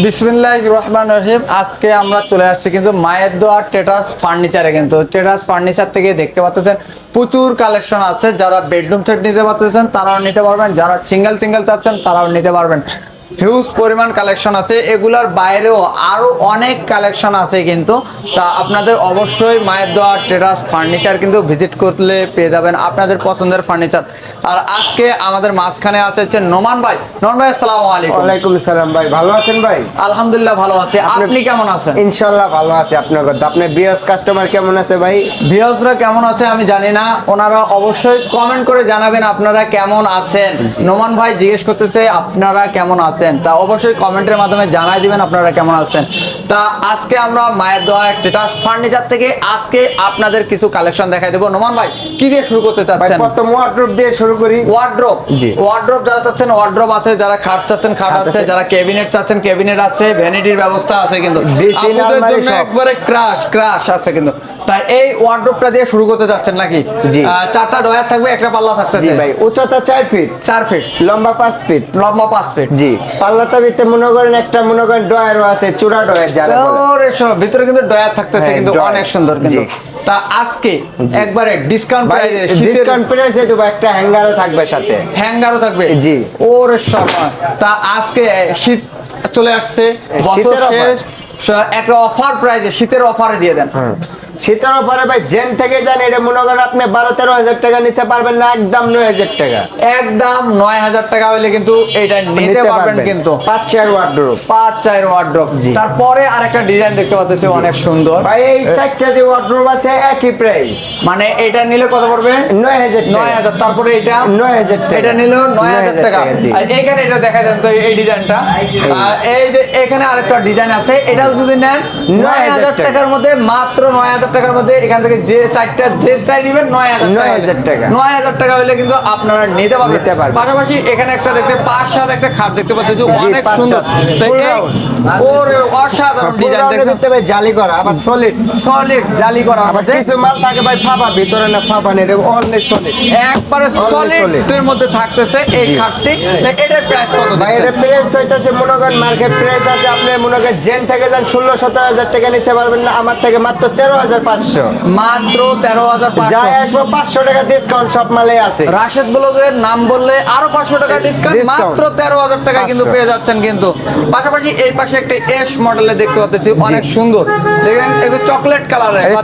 বিসমিল্লাহ রহমান রহিম। আজকে আমরা চলে আসছি কিন্তু মায়ের দোয়া টেটাস ফার্নিচারে কিন্তু। টেটাস ফার্নিচার থেকে দেখতে পাচ্ছেন প্রচুর কালেকশন আছে। যারা বেডরুম সেট নিতে পারতেছেন, তারাও নিতে পারবেন। যারা সিঙ্গেল সিঙ্গেল চাচ্ছেন, তারাও নিতে পারবেন। হিউজ পরিমাণ কালেকশন আছে। এগুলোর বাইরেও আরও অনেক কালেকশন আছে কিন্তু। তা আপনাদের অবশ্যই মায়ের দোয়া টেরাস ফার্নিচার কিন্তু ভিজিট করলে পেয়ে যাবেন আপনাদের পছন্দের ফার্নিচার আর আজকে আমাদের মাঝখানে আছে হচ্ছে নোমান ভাই। নোমান ভাই আসসালামু আলাইকুম। ওয়ালাইকুম সালাম ভাই ভালো আছেন ভাই? আলহামদুলিল্লাহ ভালো আছি। আপনি কেমন আছেন? ইনশাল্লাহ ভালো আছে আপনার কথা। আপনার বিএস কাস্টমার কেমন আছে ভাই? ভিউয়ার্সরা কেমন আছে আমি জানি না। ওনারা অবশ্যই কমেন্ট করে জানাবেন আপনারা কেমন আছেন। নোমান ভাই জিজ্ঞেস করতেছে আপনারা কেমন আছেন? তা অবশ্যই কমেন্টের মাধ্যমে জানাই দিবেন আপনারা কেমন আছেন। তা আজকে আমরা মায়ের দোয়া টেটাস ফার্নিচার থেকে আজকে আপনাদের কিছু কালেকশন দেখাই দেবো। নোমান ভাই কি দিয়ে শুরু করতে চাচ্ছেন? প্রথম ওয়ার্ড্রোপ দিয়ে শুরু করি। ওয়ার্ড্রপ জি। ওয়ার্ড্রপ যারা চাচ্ছেন ওয়ার্ড্রপ আছে যারা খাট চাচ্ছেন খাট আছে। যারা ক্যাবিনেট চাচ্ছেন ক্যাবিনেট আছে ভ্যানিটির ব্যবস্থা আছে কিন্তু। আপনাদের জন্য একবারে ক্রাশ ক্রাশ আছে কিন্তু। তাই এই ওয়ার্ড্রপটা দিয়ে শুরু করতে যাচ্ছেন নাকি? জি। চারটা ডয়ার থাকবে একটা পাল্লা জি থাকতেছে ভাই উচ্চতা চার ফিট চার ফিট লম্বা পাঁচ ফিট লম্বা পাঁচ ফিট জি পাল্লাটা ভিতরে মনে করেন একটা মনে করেন ডয়ারও আছে চূড়া ডয়ার যারা বলে। ভিতরে কিন্তু ডয়ার থাকতেছে হ্যাঁ, কিন্তু অনেক সুন্দর কিন্তু। তা আজকে একবারে ডিসকাউন্ট প্রাইসে ডিসকাউন্ট প্রাইসে দেবো একটা হ্যাঙ্গারও থাকবে সাথে। হ্যাঙ্গারও থাকবে? জি। ওরে সময় তা আজকে শীত চলে আসছে বছর শীতের শেষ। একটা অফার প্রাইজে শীতের অফারে দিয়ে দেন। শীতের পরে ভাই জেন থেকে যান এটা মনে করেন আপনি বারো তেরো হাজার টাকা নিচে পারবেন না একদম নয় হাজার টাকা। একদম নয় হাজার টাকা হইলে কিন্তু এটা নিতে পারবেন কিন্তু। পাঁচ চার ওয়ার্ড্রোপ পাঁচ চার ওয়ার্ড্রপ জি। তারপরে আরেকটা ডিজাইন দেখতে পাচ্ছি অনেক সুন্দর। ভাই এই চারটা যে ওয়ার্ড্রোপ আছে একই প্রাইস মানে এটা নিলে কত পড়বে? নয় হাজার নয় হাজার তারপরে এটা? নয় হাজার টাকা। এটা নিল নয় হাজার টাকা। আর এখানে এটা দেখা যান তো এই ডিজাইনটা আর এই যে এখানে আরেকটা ডিজাইন আছে এটাও যদি নেন নয় হাজার টাকার মধ্যে মাত্র নয় হাজার টাকার মধ্যে এখান থেকে যে চারটা যেটাই নেবেন নয় হাজার টাকা 9,000 টাকা। নয় হাজার টাকা হলে কিন্তু আপনারা নিতে পারবেন নিতে পারবেন। পাশাপাশি এখানে একটা দেখতে পাঁচ সাত একটা খাট দেখতে পাচ্ছি অনেক সুন্দর। ওরে অসাধারণ ডিজাইন দেখতে ভাই জালি করা আবার সলিড সলিড জালি করা আবার কিছু মাল থাকে ভাই ভিতরে না নেই অনলি সলিড একবারে solid। সলিডের মধ্যে থাকতেছে এই। খাটটি এটার প্রাইস কত ভাই দিচ্ছেন এটা প্রাইস চাইতেছে মনে করেন মার্কেট প্রাইস আছে আপনি মনে করেন জেন থেকে যান ষোলো সতেরো হাজার টাকা নিতে পারবেন না আমার থেকে মাত্র তেরো হাজার পাঁচশো। মাত্র তেরো হাজার যাই আসব পাঁচশো টাকা ডিসকাউন্ট সব মালে আছে। রাশেদ ব্লগের নাম বললে আরও পাঁচশো টাকা ডিসকাউন্ট মাত্র তেরো হাজার টাকা কিন্তু পেয়ে যাচ্ছেন কিন্তু। পাশাপাশি এই পাশে একটা এস মডেলে দেখতে পাচ্ছি অনেক সুন্দর। দেখেন চকলেট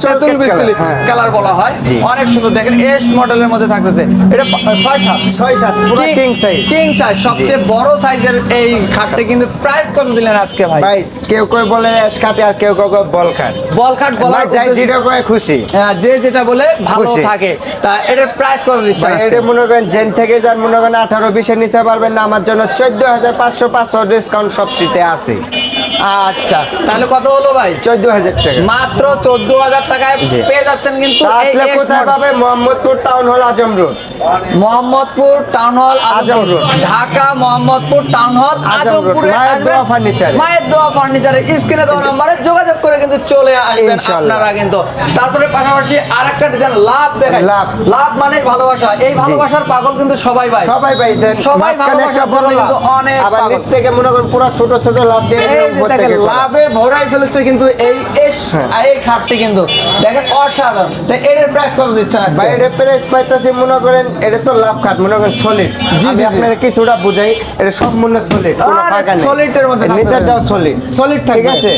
তেঁতুল বিস্কুট colour, হ্যাঁ। কালার বলা হয়। অনেক সুন্দর। দেখেন এস মডেলের মধ্যে থাকতেছে। এটা ছয় সাত। ছয় সাত পুরো কিং সাইজ কিং সাইজ সবচেয়ে বড় সাইজের এই খাটটা কিন্তু প্রাইস কত দিলেন আজকে ভাই। ভাই কেউ কেউ বলে অ্যাশ কাটে আর কেউ কেউ বল খাট। বল খাট বলা যাই যেটা কয় খুশি। হ্যাঁ, যে যেটা বলে ভালো থাকে তা এটার প্রাইস কত দিচ্ছেন এটা মনে করেন জেন থেকে যান মনে করেন আঠারো বিশের নিচে পারবেন না আমার জন্য চোদ্দ হাজার পাঁচশো পাঁচশো ডিসকাউন্ট সবটিতে আছে। আচ্ছা তাহলে কত হলো ভাই? চোদ্দ হাজার টাকা। মাত্র চোদ্দ হাজার টাকায় পেয়ে যাচ্ছেন কিন্তু আসলে কোথায় পাবে? মোহাম্মদপুর টাউন হল আজম road. Mohammadpur town hall Azam road. Dhaka Mohammadpur town hall Azam road, মায়ের দোয়া ফার্নিচারে। মায়ের দোয়া ফার্নিচারে স্ক্রিনে দেওয়া নম্বরে যোগাযোগ করে কিন্তু চলে আসবেন আপনারা কিন্তু। তারপরে পাশাপাশি আরেকটা ডিজাইন লাভ দেখায় লাভ। লাভ মানে ভালোবাসা। এই ভালোবাসার পাগল কিন্তু সবাই ভাই। সবাই ভাই সবাই ভালোবাসার জন্য কিন্তু অনেক আবার নিচ থেকে মনে করেন পুরো ছোট ছোট লাভ দিয়ে দেখেন লাভে ভরাই ফেলেছে কিন্তু এই এস হ্যাঁ। এই খাটটি কিন্তু। দেখেন অসাধারণ। তো এর প্রাইস কত দিচ্ছেন আজকে? ভাই প্রাইস পাইতেছি মনে করেন এটা তো লাভ খাট মনে করেন সলিড আমি। আপনার কিছুটা বুঝাই এটা সম্পূর্ণ সলিড কোনো ফাঁকা নেই। এর মধ্যে নিচেরটাও হবে। সলিড ঠিক আছে?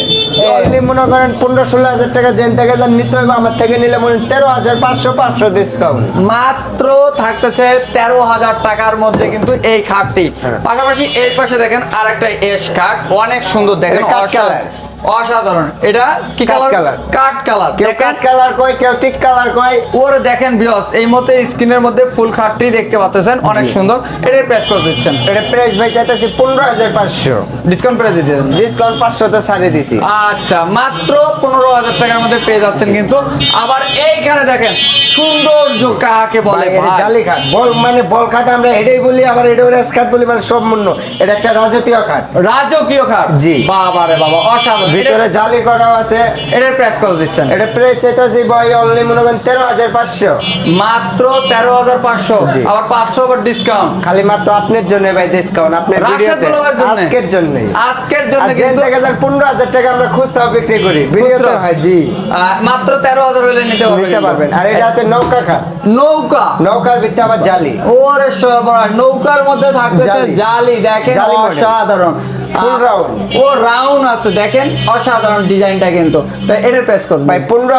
অনলি মনে করেন পনেরো ষোলো হাজার টাকা জেন থেকে যান নিতে হবে আমার থেকে নিলে মনে তেরো হাজার পাঁচশো পাঁচশো ডিসকাউন্ট মাত্র থাকতেছে তেরো হাজার টাকার মধ্যে কিন্তু এই খাটটি। হ্যাঁ। পাশাপাশি এই পাশে দেখেন আর একটা এস খাট অনেক সুন্দর দেখেন। এটা কাঠ অসাধারণ। এটা কি কালার। কাঠ কালার কেউ কাট কালার কয় কেউ টিক কালার কয়। ওর দেখেন বিয়স এই মতে স্ক্রিনের মধ্যে ফুল খাটটি দেখতে পাচ্ছেন অনেক সুন্দর। এটার প্রাইস করে দিচ্ছেন? এটা প্রাইস ভাই চাইতেছি পনেরো হাজার পাঁচশো। ডিসকাউন্ট করে দিচ্ছেন ডিসকাউন্ট পাঁচশো তো দিছি। আচ্ছা মাত্র পনেরো হাজার টাকার মধ্যে পেয়ে যাচ্ছেন কিন্তু আবার এইখানে দেখেন সৌন্দর্য কাকে বলে জালি খাট। বল মানে বল খাট আমরা এটাই বলি আবার এটা রেস খাট বলি মানে সম্পূর্ণ এটা একটা রাজকীয় খাট। রাজকীয় খাট? জি। বাবা রে বাবা অসাধারণ। ভিতরে জালি করাও আছে। এটার প্রাইস কত দিচ্ছেন? এটা প্রাইস চাইতেছি ভাই অনলি মনে করেন তেরো হাজার পাঁচশো। মাত্র তেরো হাজার পাঁচশো। আবার পাঁচশো আবার ডিসকাউন্ট খালি মাত্র আপনার জন্য ভাই ডিসকাউন্ট আপনার ভিডিওতে। গোলামের জন্য। আজকের জন্য। কিন্তু থেকে যান পনেরো হাজার টাকা আমরা খুচরা বিক্রি করি ভিডিওতে? হয় জি। মাত্র তেরো হাজার হলে নিতে পারবেন নিতে পারবেন। আর এটা আছে নৌকা খাট নৌকা? নৌকার ভিতরে আবার জালি। ওরে সর্বরাজ নৌকার মধ্যে থাকতেছে জালি। দেখেন অসাধারণ। ও রাউন্ড আছে দেখেন অসাধারণ ডিজাইনটা কিন্তু। তো এটার প্রাইস কত ভাই পনেরো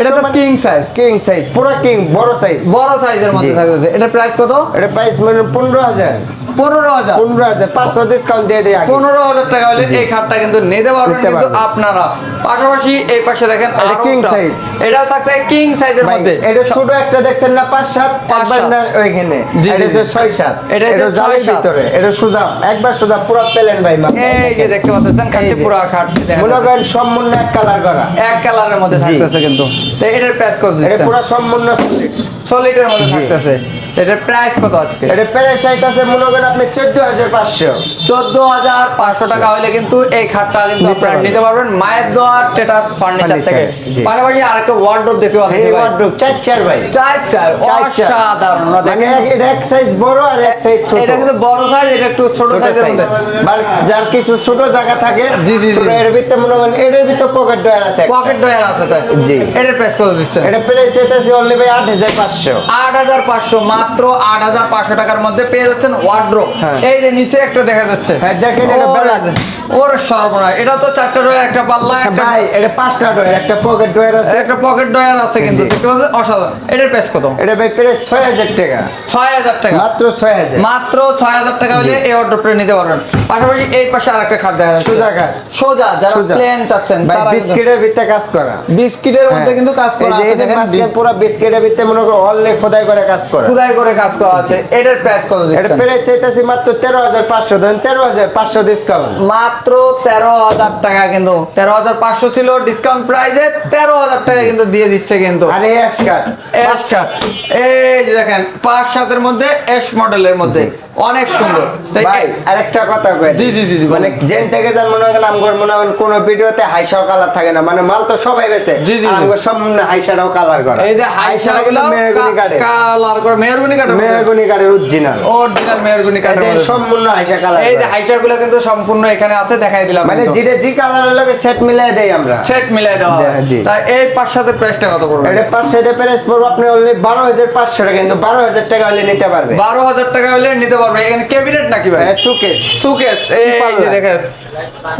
এটা তো কিং সাইজ কিং সাইজ পুরো কিং বড় সাইজ বড় সাইজের মধ্যে জি। থাকতেছে প্রাইস কত? এটা প্রাইস মানে পনেরো হাজার। পনেরো হাজার। পনেরো হাজার পাঁচশো ডিসকাউন্ট দিয়ে দেয় পনেরো হাজার টাকা হলে এই খাটটা কিন্তু নিতে পারবেন কিন্তু আপনারা। পাশাপাশি এই পাশে দেখেন এটা king একটা। এটাও থাকতে কিং সাইজের মধ্যে। এটা ছোট একটা দেখছেন না? পাঁচ সাত একবার না ওইখানে। এটা হচ্ছে ছয় সাত। এটা হচ্ছে এটা জালের। ভিতরে। এটা সোজা একবার সোজা পুরো পেলেন ভাই মা এই যে দেখতে পাচ্ছেন খাটটি পুরো খাট মনে করেন সম্পূর্ণ এক কালার করা এক কালারের মধ্যে। থাকতেছে কিন্তু তো এটার প্রাইস কত এটা দিচ্ছেন পুরো সম্পূর্ণ solid। সলিডের মধ্যে। থাকতেছে এটার প্রাইস কত আজকে? এটা প্রাইস চাইতেছে মনে করেন আপনি চোদ্দ হাজার পাঁচশো। চোদ্দ হাজার পাঁচশো টাকা হলে কিন্তু এই খাটটা কিন্তু নিতে আপনারা নিতে পারবেন। মায়ের দোয়ার টেটাস ফার্নিচার থেকে। পাশাপাশি আরেকটা ওয়ার্ডরোব দেখতে পাচ্ছি এই চার চার ভাই। চার চার চার চার। অসাধারণ মানে দেখেন। এটা এক সাইজ বড় আর এক সাইজ ছোট। এটা কিন্তু বড় সাইজ এটা একটু ছোট সাইজের মধ্যে। যার কিছু ছোট জায়গা থাকে জি, জি, ছোট এর ভিতরে মনে করেন এটার ভিতরে পকেট ডয়ার আছে পকেট ডয়ার আছে তাই। জি। এটার প্রাইস কত দিচ্ছেন? এটা প্রাইস চাইতেছি অনলি ভাই আট হাজার পাঁচশো। আট হাজার পাঁচশো মাত্র আট হাজার পাঁচশো টাকার মধ্যে পেয়ে যাচ্ছেন ওয়ার্ড্রোব হ্যাঁ। এই যে নিচে একটা দেখা যাচ্ছে। হ্যাঁ, দেখেন ওরে- সর্বনাশ। এটা তো চারটা রয়ে একটা পাল্লা ভাই এটা পাঁচটা ডয়ার একটা পকেট ডয়ার আছে। একটা পকেট ডয়ার আছে কিন্তু দেখতে পাচ্ছেন? অসাধারণ। এটার প্রাইস কত? এটা ভাই প্রাইস ছয় হাজার টাকা। ছয় হাজার টাকা। মাত্র ছয় হাজার। মাত্র ছয় হাজার টাকা হলে। এই অর্ডারটা নিতে পারবেন। পাশাপাশি এই পাশে আরেকটা খাট দেখা যাচ্ছে। সোজা খাট। সোজা যারা প্লেন চাচ্ছেন তারা বিস্কিটের ভিতরে কাজ করা। বিস্কিটের মধ্যে হ্যাঁ। কিন্তু কাজ করা আছে দেখেন পুরো বিস্কিটের ভিতরে মনে করো অনলি খোদাই করে কাজ করা। খুদাই করে কাজ করা আছে এটার প্রাইস কত দিচ্ছেন? এটা প্রাইস চাইতেছি মাত্র তেরো হাজার পাঁচশো ধরেন তেরো হাজার পাঁচশো ডিসকাউন্ট মাত্র তেরো হাজার টাকা কিন্তু তেরো হাজার পাঁচশো ছিল ডিসকাউন্ট প্রাইসে তেরো হাজার টাকা কিন্তু দিয়ে দিচ্ছে কিন্তু। আর এই অ্যাশকাট পাঁচ সাত এই যে দেখেন পাঁচ সাতের মধ্যে এস মডেলের মধ্যে। অনেক সুন্দর। ভাই আরেকটা কথা কই। জি, জি, জি, মানে। জেন থেকে যান মনে হয় আমগর মনে করেন কোন ভিডিওতে হাইসাও কালার থাকে না। মানে মাল তো সবাই বেছে। আমগর সম্পূর্ণ হাইসাটাও কালার করা। এই যে কিন্তু কালার করে মেহরগুনি কাঠের মধ্যে? কাঠের অরিজিনাল অরিজিনাল মেহরগুনি কাঠের মধ্যে। সম্পূর্ণ হাইসা কালার এই যে হাইসারগুলো কিন্তু সম্পূর্ণ এখানে আছে দেখাই দিলাম মানে যেটা জি কালারের লগে সেট মিলাই দেই আমরা। সেট মিলাই দেওয়া জি। তা এই পাঁচ সাতের প্রাইসটা কত পড়বে? এটা পাঁচ সাইডে প্রাইস পড়বে আপনি অনলি বারো হাজার পাঁচশো টাকা কিন্তু হলে নিতে পারবে। বারো হাজার টাকা হলে নিতে পারবে। এখানে ক্যাবিনেট নাকি ভাই? সুকেস সুকেস এই যে দেখেন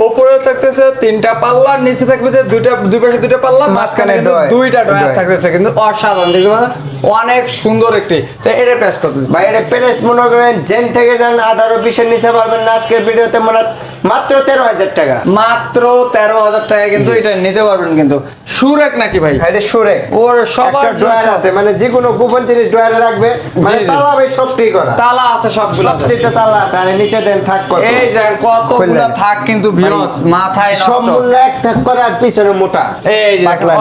উপরে থাকতেছে তিনটা পাল্লা নিচে থাকতেছে দুইটা দুই পাশে দুইটা পাল্লা মাঝখানে। দুইটা ডয়ার। থাকতেছে। কিন্তু অসাধারণ দেখতে পাচ্ছেন? অনেক সুন্দর একটি। তো প্রাইস কত দিচ্ছেন? ভাই এটা প্রাইস মনে করেন জেন থেকে যান আঠারো বিশের নিচে পারবেন না। আজকের ভিডিওতে মনে মাত্র তেরো হাজার টাকা। মাত্র তেরো হাজার টাকা কিন্তু এটা নিতে পারবেন কিন্তু। সুরেক নাকি ভাই? এটা সুরে ওর সবার একটা ড্রয়ার আছে মানে যে কোনো গোপন জিনিস ড্রয়ারে রাখবে। মানে। তালা ভাই সব ঠিক করা। তালা আছে সবগুলো সবটিতে তালা আছে আর নিচে দেন থাক কত। এই যে কতগুলো। থাক কিন্তু ভিউস মাথায় সম্পূর্ণ এক থাক করে আর পিছনে মোটা। এই যে পাতলা।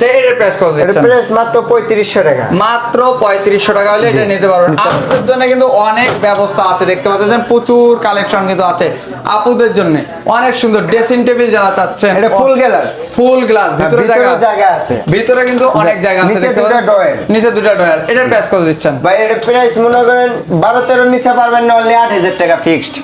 তো এটার প্রাইস কত এটা দিচ্ছেন? প্রাইস মাত্র পঁয়ত্রিশশো টাকা। মাত্র পঁয়ত্রিশশো টাকা হলে এটা নিতে পারবেন। আপনাদের। জন্য কিন্তু অনেক ব্যবস্থা আছে। দেখতে পাচ্ছেন প্রচুর কালেকশন কিন্তু আছে। আপুদের জন্য। অনেক সুন্দর ড্রেসিং টেবিল যারা চাচ্ছেন। এটা ফুল গ্লাস ফুল গ্লাস ভিতরে জায়গা আছে। ভিতরে কিন্তু অনেক জায়গা আছে নিচে দুটো ডয়ার। নিচে দুটো ডয়ার এটার প্রাইস কত দিচ্ছেন। ভাই এটা প্রাইস মনে করেন বারো তেরো নিচে পারবেন না অনলি আট হাজার টাকা ফিক্সড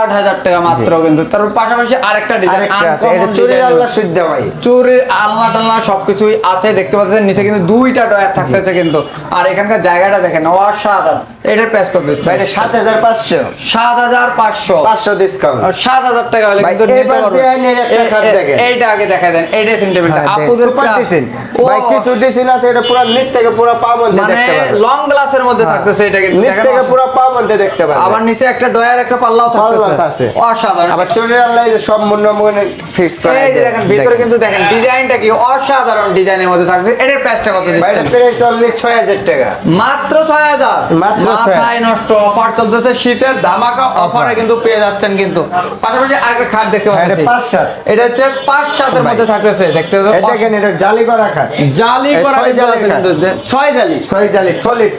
আট হাজার টাকা মাত্র কিন্তু। তার পাশাপাশি আরেকটা ডিজাইন আছে এটা চুরির আল্লাহ শুদ্ধ ভাই। চুরির আলনা টালনা সবকিছুই আছে দেখতে পাচ্ছেন? নিচে কিন্তু দুইটা ডয়ার থাকতেছে কিন্তু। আর এখানকার জায়গাটা দেখেন অসাধারণ। এটার প্রাইস কত দিচ্ছে ভাই এটা সাত হাজার পাঁচশো। সাত হাজার পাঁচশো। পাঁচশো ডিসকাউন্ট সাত হাজার টাকা হলে কিন্তু এই নিতে পাশ পারবেন। দিয়ে আইনে একটা এ- খাট এ- দেখেন। এইটা আগে দেখা দেন এই ড্রেসিং টেবিলটা আপুদের ডিসিন ভাই কিছু ডিসিন আছে এটা পুরো নিচ থেকে পুরো পা বন্ধে দেখতে পারবেন লং গ্লাসের মধ্যে হ্যাঁ। থাকতেছে এটা কিন্তু নিচ থেকে পুরো পা বন্ধে দেখতে পারবেন আবার নিচে একটা ডয়ার একটা পাল্লাও থাকতেছে। অসাধারণ। আবার চুরির আল্লাহ সব মনে ফিক্স করে এই দেখেন ভিতরে কিন্তু দেখেন ডিজাইনটা কি অসাধারণ ডিজাইনের মধ্যে থাকছে এটার প্রাইসটা কত দিচ্ছেন? প্রাইস অনলি ছয় হাজার টাকা। মাত্র ছয় হাজার। মাত্র ছয়। নষ্ট অফার চলতেছে শীতের ধামাকা অফারে কিন্তু পেয়ে যাচ্ছেন কিন্তু। পাশাপাশি আরেকটা খাট দেখতে পাচ্ছি। পাঁচ সাত এটা হচ্ছে পাঁচ সাতের মধ্যে থাকতেছে দেখতে দেখেন এটা জালি করা খাট। জালি করা ছয় কিন্তু জালির আছে খাট। কিন্তু দে- ছয় জালি। ছয় জালি সলিড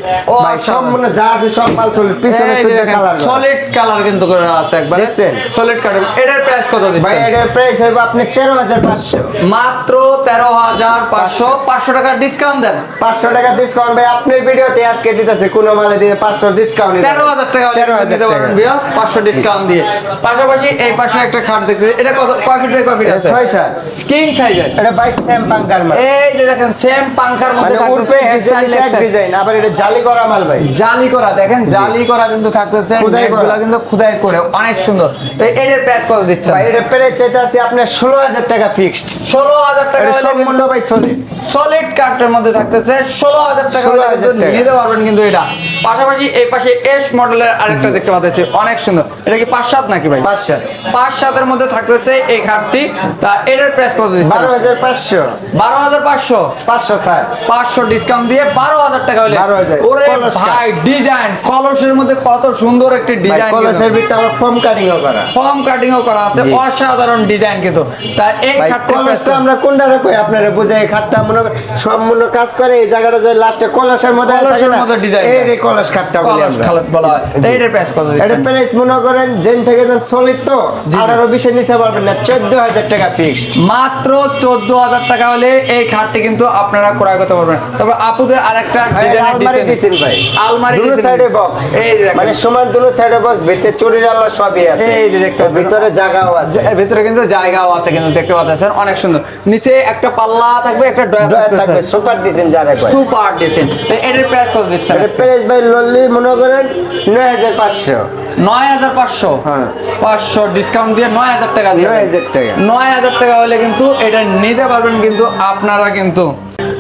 ভাই। সম্পূর্ণ যা আছে সব মাল সলিড পিছনে শুদ্ধ কালার সলিড কালার কিন্তু করে আছে একবার। দেখছেন? সলিড কার্টন এটার প্রাইস কত ভাই এটার প্রাইস হবে আপনি তেরো হাজার পাঁচশো। মাত্র তেরো হাজার পাঁচশো। পাঁচশো। টাকার ডিসকাউন্ট দেন। পাঁচশো টাকা ডিসকাউন্ট ভাই আপনার ভিডিওতে আজকে দিতেছে কোনো মালে দিয়ে পাঁচশো ডিসকাউন্ট তেরো হাজার টাকা হলে তেরো হাজার দিতে টাকা। পারবেন বিয়াস পাঁচশো ডিসকাউন্ট দিয়ে। পাশাপাশি এই পাশে একটা খাট দেখতে এটা কত কয় ফিট বাই কয় ফিট আছে? ছয় সাত। কিং সাইজের এটা ভাই সেম পাঙ্কার মাল। এই যে দেখেন সেম পাংখার মধ্যে মানে থাকতেছে হেড লেগ ডিজাইন আবার এটা জালি করা মাল ভাই। জালি করা দেখেন জালি করা কিন্তু থাকতেছে খোদাই করা। কিন্তু খুদাই করে অনেক সুন্দর। তো এটার প্রাইস কত দিচ্ছেন? ভাই এটা প্রাইস চাইতে আছে আপনার ষোলো হাজার টাকা ফিক্সড ষোলো হাজার টাকা এটা হলে সম্পূর্ণ ভাই চলে সলিড কার্টের মধ্যে থাকতেছে ষোলো হাজার টাকা হলে 16,000 কিন্তু টাকা। নিতে পারবেন কিন্তু এটা। পাশাপাশি এই পাশে এস মডেলের আরেকটা দেখতে পাচ্ছি অনেক সুন্দর। এটা কি পাঁচ সাত নাকি ভাই? পাঁচ সাত পাঁচ সাতের মধ্যে থাকতেছে এই খাটটি। তা এটার প্রাইস কত দিচ্ছেন? বারো হাজার পাঁচশো। বারো হাজার পাঁচশো? পাঁচশো স্যার। পাঁচশো ডিসকাউন্ট দিয়ে বারো হাজার টাকা হলে। 12,000 ওরে ভাই ডিজাইন কলসের মধ্যে কত সুন্দর একটি ভাই ডিজাইন কলেজের ভিতরে আমার ফর্ম কাটিংও করা। ফর্ম কাটিংও করা আছে। অসাধারণ ডিজাইন কিন্তু। তা এই প্রাইস কলেজটা আমরা কোনটা কই আপনারা বুঝে এই খাটটা মনে সম্পূর্ণ কাজ করে এই জায়গাটা যে লাস্টে কলসের মধ্যে কলসের মধ্যে design এই কলস খাটটা বলি আমরা। বলা হয়। এটার প্রাইস কত এটা প্রাইস মনে করেন জেন থেকে সলিড তো আঠারো বিশের নিচে পারবেন না চোদ্দ হাজার টাকা ফিক্সড মাত্র চোদ্দ হাজার টাকা হলে এই খাটটি কিন্তু আপনারা ক্রয় করতে পারবেন। তারপর আপুদের আরেকটা আলমারি ডিজাইন ডিজাইন ভাই। আলমারি দুটো সাইডে বক্স এই মানে সমান দুটো সাইডে বক্স ভিতরে চুরির সবই আছে। এই যে দেখতে ভিতরে জায়গাও আছে। ভিতরে কিন্তু জায়গাও আছে কিন্তু দেখতে পাচ্ছেন। অনেক সুন্দর। নিচে একটা পাল্লা থাকবে একটা থাকবে সুপার ডিজাইন যারা কয় সুপার ডিজাইন। তো এটার প্রাইস কত দিচ্ছেন প্রাইস ভাই লল্লি মনে করেন নয় হাজার পাঁচশো। নয় হাজার পাঁচশো হ্যাঁ। পাঁচশো ডিসকাউন্ট দিয়ে নয় হাজার টাকা দিয়ে 9,000 টাকা। নয় হাজার টাকা হলে কিন্তু এটা নিতে পারবেন কিন্তু আপনারা কিন্তু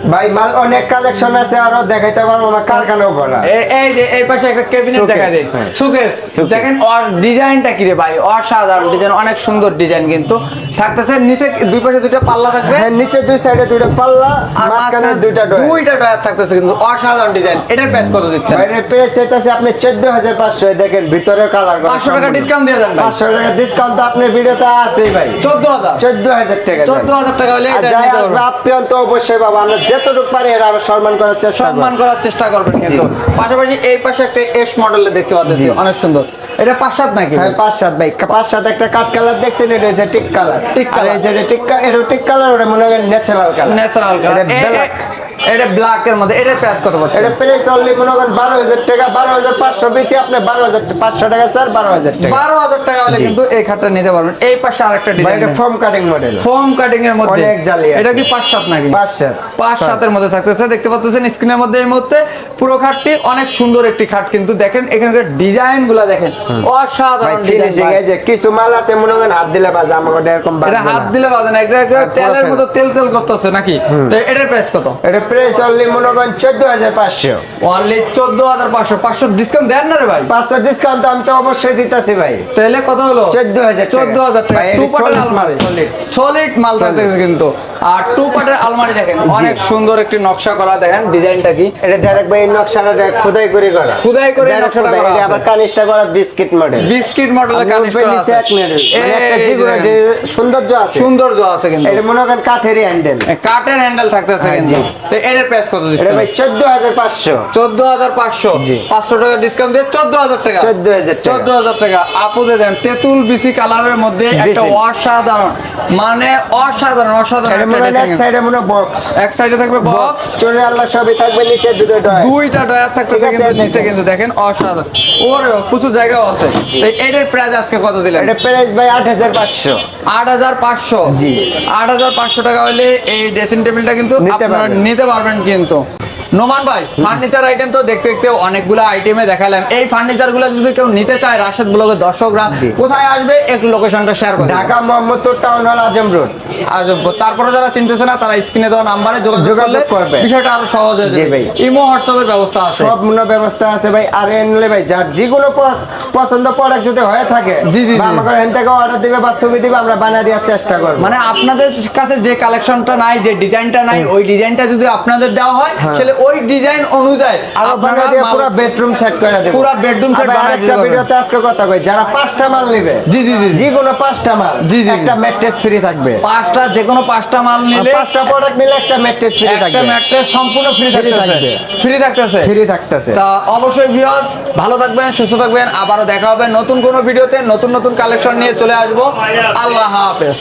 ভাই মাল অনেক কালেকশন আছে আরও দেখাইতে পারব আমার কারখানাও ভরা এই যে এই পাশে একটা ক্যাবিনেট দেখা যায় হ্যাঁ। সুকেস দেখেন ওর ডিজাইনটা কি রে ভাই? অসাধারণ ডিজাইন অনেক সুন্দর ডিজাইন কিন্তু। থাকতেছে নিচে দুই পাশে দুইটা পাল্লা থাকবে। হ্যাঁ নিচে দুই সাইডে দুইটা পাল্লা আর মাঝখানে দুইটা ডয়ার দুইটা ডয়ার থাকতেছে কিন্তু অসাধারণ ডিজাইন। এটার প্রাইস কত দিচ্ছেন? বাইরের প্রাইস চাইতেছে আপনি চোদ্দ হাজার পাঁচশো। দেখেন ভিতরে কালার পাঁচশো টাকা ডিসকাউন্ট দিয়ে দেন ভাই। পাঁচশো টাকা ডিসকাউন্ট তো আপনার ভিডিওতে আছেই ভাই। চোদ্দ হাজার। চোদ্দ হাজার টাকা চোদ্দ হাজার টাকা হলে এটা নিতে আসবে পারবেন। আপ্যায়ন তো অবশ্যই পাবো আমরা যতটুকু পারে এরা আরও সম্মান করার চেষ্টা সম্মান করার চেষ্টা করবেন কিন্তু। পাশাপাশি এই পাশে একটা এস মডেলের দেখতে পাচ্ছি অনেক সুন্দর। এটা পাঁচ সাত নাকি? হ্যাঁ পাঁচ সাত ভাই। পাঁচ সাত একটা কাট কালার দেখছেন এটা হচ্ছে thick colour. Thick colour colour। এই যে এটা টিক এটা টিক কালার ওটা মনে হয় ন্যাচারাল কালার। ন্যাচারাল ব্ল্যাক এটা ব্ল্যাক এর মধ্যে এটার প্রাইস কত পড়ছে এটা প্রাইস অনলি মনে করেন বারো হাজার টাকা আপনি বারো হাজার পাঁচশো টাকা স্যার বারো হাজার টাকা। বারো হাজার টাকা হলে কিন্তু এই খাটটা নিতে পারবেন। এই পাশে আরেকটা ডিজাইন এটা form cutting model foam cutting এর মধ্যে। অনেক জালি এটা কি পাঁচ সাত নাকি? পাঁচ সাত পাঁচ সাতের মধ্যে থাকতেছে। দেখতে পাচ্ছেন স্ক্রিনের মধ্যে এই মুহূর্তে পুরো খাটটি অনেক সুন্দর একটি খাট কিন্তু দেখেন এখানকার ডিজাইনগুলা দেখেন অসাধারণ ফিনিশিং ডিজাইন এই যে কিছু মাল আছে মনে করেন হাত দিলে বাজে ওটা এরকম হাত দিলে বাজে না এটা পুরো তেলের মতো তেল তেল করতেছে নাকি? তো এটার প্রাইস কত? এটা প্রাইস অনলি মনে করেন চোদ্দ হাজার পাঁচশো। অনলি চোদ্দ হাজার পাঁচশো। পাঁচশো ডিসকাউন্ট দেন না রে ভাই? পাঁচশো ডিসকাউন্ট আমি তো অবশ্যই দিতেছি ভাই। তাহলে কত হলো? 14,000 টাকা। চোদ্দ হাজার টাকা। টু পার্টের আলমারি। সলিড মাল থাকতেছে কিন্তু। আর টু পার্টের আলমারি দেখেন অনেক সুন্দর একটি নকশা করা দেখেন ডিজাইনটা কি? এটা ডাইরেক্ট ভাই নকশাটা খোদাই করে করা। খোদাই করে নকশাটা করা এটা। আবার কানিসটা করা বিস্কিট মডেল বিস্কিট মডেলের কানিশ নিচে এক নেড়ে মানে একটা যে সৌন্দর্য আছে। সৌন্দর্য আছে কিন্তু। এটা মনে করেন কাঠেরই হ্যান্ডেল কাঠের হ্যান্ডেল থাকতেছে হ্যাঁ, কিন্তু। এটার প্রাইস কত দিচ্ছেন? ভাই চোদ্দ হাজার পাঁচশো। চোদ্দ হাজার পাঁচশো। জি। পাঁচশো টাকা ডিসকাউন্ট দিয়ে চোদ্দ হাজার টাকা। 14,000 টাকা। চোদ্দ হাজার টাকা। আপুদে দেন তেঁতুল বিসি কালারের মধ্যে একটা অসাধারণ মানে অসাধারণ অসাধারণ এক সাইডে মনে বক্স এক সাইডে থাকবে বক্স চোরের আল্লাহ সবই থাকবে নিচে দুটো ডয় দুইটা ডয়ার থাকতেছে ঠিক কিন্তু নিচে কিন্তু দেখেন অসাধারণ। ওর প্রচুর জায়গাও আছে। তো এটার প্রাইস আজকে কত দিলেন? এটা প্রাইস ভাই আট হাজার পাঁচশো। আট হাজার পাঁচশো। জি। আট হাজার পাঁচশো টাকা হলে এই ড্রেসিং টেবিলটা কিন্তু নিতে আপনারা নিতে পারবেন কিন্তু নোমান ভাই ফার্নিচার আইটেম তো দেখতে দেখতে অনেকগুলো আইটেমে দেখালাম। এই ফার্নিচারগুলো যদি কেউ নিতে চায় রাশেদ ব্লগের দর্শকরা কোথায় আসবে একটু লোকেশনটা শেয়ার করে Dhaka Mohammadpur town hall Azam road আর তারপরে যারা চিনতেছে না তারা স্ক্রিনে দেওয়া নাম্বারে যোগাযোগ করবে। বিষয়টা আরও সহজ হয়ে যাবে। ইমো হোয়াটসঅ্যাপের ব্যবস্থা আছে। সব মূল্য ব্যবস্থা আছে ভাই। আর এনলে ভাই যার যেগুলো প- পছন্দ প্রোডাক্ট যদি হয়ে থাকে জি, জি। আমাকে এখান থেকে অর্ডার দিবে বা ছবি দিবে আমরা বানিয়ে দেওয়ার চেষ্টা করব। মানে আপনাদের কাছে যে কালেকশনটা নাই যে ডিজাইনটা নাই ওই ডিজাইনটা যদি আপনাদের দেওয়া হয় হ্যাঁ। তাহলে ওই ডিজাইন অনুযায়ী আরও বানিয়ে দিয়ে পুরো বেডরুম সেট করে দেব। পুরা বেডরুম আবার বানিয়ে আরেকটা দিতে ভিডিওতে আজকে কথা কই যারা পাঁচটা মাল নেবে জি, জি, জি। যে কোনো পাঁচটা মাল জি, জি। একটা ম্যাট্রেস ফ্রি থাকবে। পাঁচটা যে কোনো পাঁচটা মাল নিলে পাঁচটা প্রোডাক্ট নিলে একটা ম্যাট্রেস ফ্রি থাকবে। একটা ম্যাট্রেস সম্পূর্ণ ফ্রি থাকবে। ফ্রি থাকতেছে। ফ্রি থাকতেছে। তা অবশ্যই ভিউয়ার্স ভালো থাকবেন সুস্থ থাকবেন। আবারও দেখা হবে নতুন কোনো ভিডিওতে নতুন নতুন কালেকশন নিয়ে চলে আসব। আল্লাহ হাফেজ।